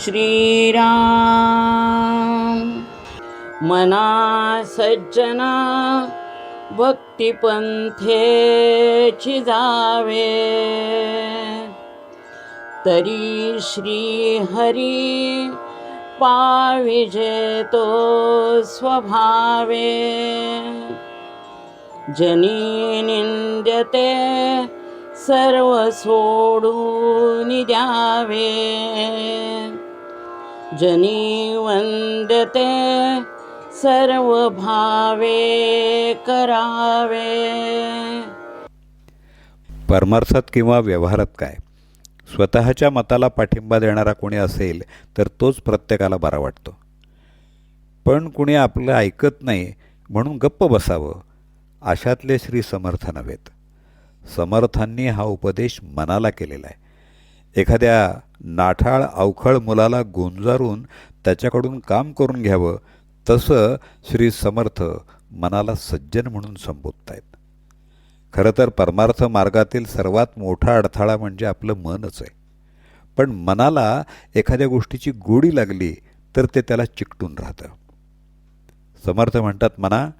श्रीराम। मना सज्जना भक्तिपंथेची जावे तरी श्री हरी स्वभावे। जनी निंद्यते सर्व सोडून द्यावे। जनी वंदते सर्व भावे करावे। परमार्थात किंवा व्यवहारात काय? स्वतःच्या मताला पाठिंबा देणारा कोणी असेल तर तोच प्रत्येकाला बरा वाटतो. पण कुणी आपलं ऐकत नाही म्हणून गप्प बसावं अशातले श्री समर्थ नव्हेत. समर्थांनी हा उपदेश मनाला केलेला आहे. एखाद्या नाठाळ अवखळ मुलाला गोंजारून त्याच्याकडून काम करून घ्यावं तसं श्री समर्थ मनाला सज्जन म्हणून संबोधत आहेत खरं तर परमार्थ मार्गातील सर्वात मोठा अडथळा म्हणजे आपलं मनच आहे. पण मनाला एखाद्या गोष्टीची गोडी लागली तर ते त्याला चिकटून राहतं. समर्थ म्हणतात मना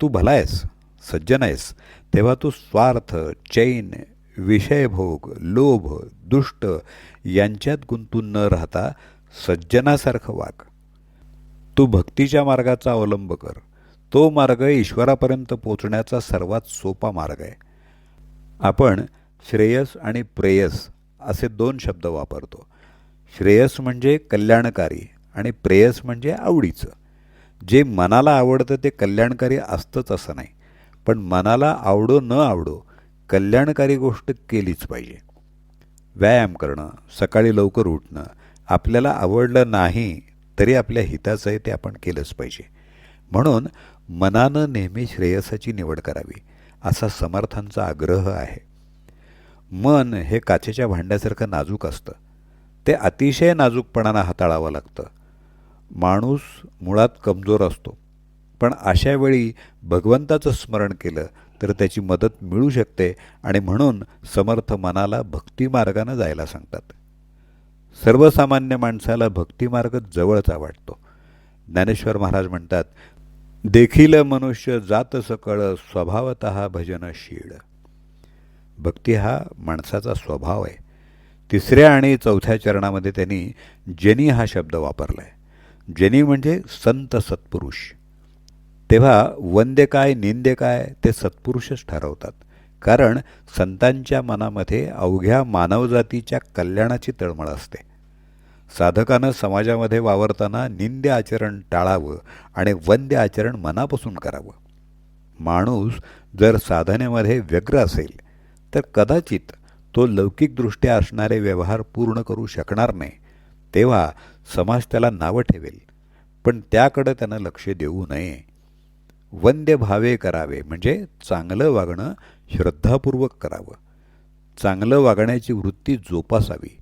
तू भला आहेस सज्जन आहेस तेव्हा तू स्वार्थ चैन विषयभोग लोभ दुष्ट यांच्यात गुंतून न राहता सज्जनासारखं वाग. तू भक्तीच्या मार्गाचा अवलंब कर. तो मार्ग ईश्वरापर्यंत पोचण्याचा सर्वात सोपा मार्ग आहे. आपण श्रेयस आणि प्रेयस असे दोन शब्द वापरतो. श्रेयस म्हणजे कल्याणकारी आणि प्रेयस म्हणजे आवडीचं. जे मनाला आवडतं ते कल्याणकारी असतंच असं नाही. पण मनाला आवडो न आवडो कल्याणकारी गोष्ट केलीच पाहिजे. व्यायाम करणं सकाळी लवकर उठणं आपल्याला आवडलं नाही तरी आपल्या हिताचं आहे ते आपण केलंच पाहिजे. म्हणून मनानं नेहमी श्रेयसाची निवड करावी असा समर्थांचा आग्रह आहे. मन हे काचेच्या भांड्यासारखं नाजूक असतं. ते अतिशय नाजूकपणानं हाताळावं लागतं. माणूस मुळात कमजोर असतो. पण अशा वेळी भगवंताचं स्मरण केलं तर त्याची मदत मिळू शकते आणि म्हणून समर्थ मनाला भक्तिमार्गानं जायला सांगतात. सर्वसामान्य माणसाला भक्तिमार्ग जवळचा वाटतो. ज्ञानेश्वर महाराज म्हणतात देखील मनुष्य जात सकळ स्वभावत भजनशीळ भक्ती हा माणसाचा स्वभाव आहे. तिसऱ्या आणि चौथ्या चरणामध्ये त्यांनी जनी हा शब्द वापरला आहे जनी म्हणजे संत सत्पुरुष. तेव्हा वंदे काय निंदे काय ते सत्पुरुषच ठरवतात. कारण संतांच्या मनामध्ये अवघ्या मानवजातीच्या कल्याणाची तळमळ असते. साधकानं समाजामध्ये वावरताना निंद्य आचरण टाळावं आणि वंद्य आचरण मनापासून करावं. माणूस जर साधनेमध्ये व्यग्र असेल तर कदाचित तो लौकिकदृष्ट्या असणारे व्यवहार पूर्ण करू शकणार नाही. तेव्हा समाज त्याला नावं ठेवेल. पण त्याकडं त्यानं लक्ष देऊ नये. वंद्य भावे करावे म्हणजे चांगलं वागणं श्रद्धापूर्वक करावं. चांगलं वागण्याची वृत्ती जोपासावी.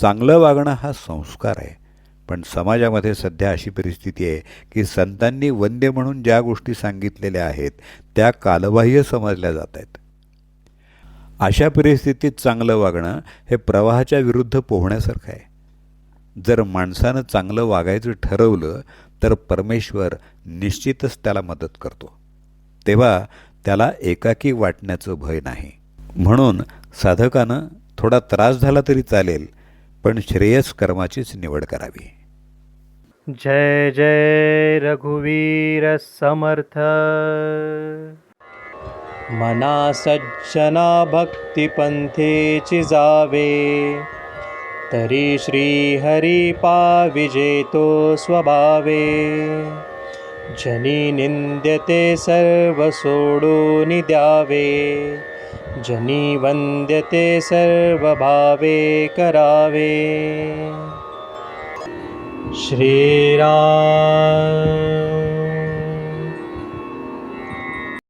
चांगलं वागणं हा संस्कार आहे. पण समाजामध्ये सध्या अशी परिस्थिती आहे की संतांनी वंद्य म्हणून ज्या गोष्टी सांगितलेल्या आहेत त्या कालबाह्य समजल्या जात आहेत अशा परिस्थितीत चांगलं वागणं हे प्रवाहाच्या विरुद्ध पोहण्यासारखं आहे. जर माणसानं चांगलं वागायचं ठरवलं तर परमेश्वर निश्चितच त्याला मदत करतो. तेव्हा त्याला एकाकी वाटण्याचं भय नाही. म्हणून साधकानं थोडा त्रास झाला तरी चालेल पण श्रेयस कर्माचीच निवड करावी. जय जय रघुवीर समर्थ. मना सज्जना भक्तिपंथेची जावे. तर्हि श्रीहरिपाविजेतो स्वभावे। श्रीहरिपाविजेतोस्वभावे निन्द्यते सर्वसोडो निद्यावे। जनि वन्द्यते सर्वभावे करावे। श्रीरा